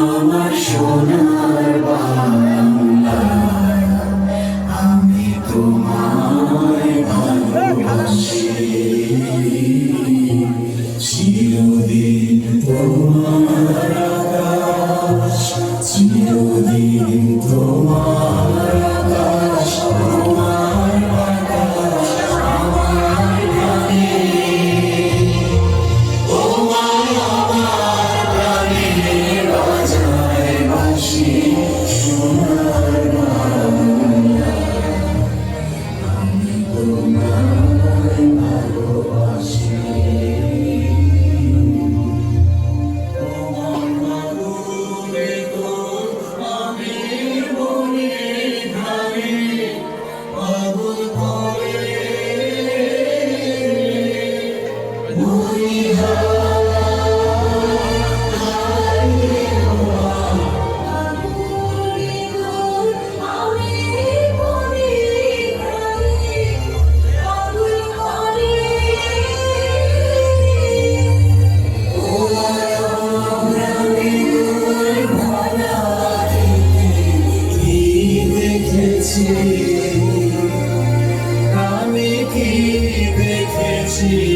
আমার সোনার বাংলা। দেখেছি। আমি কি দেখেছি?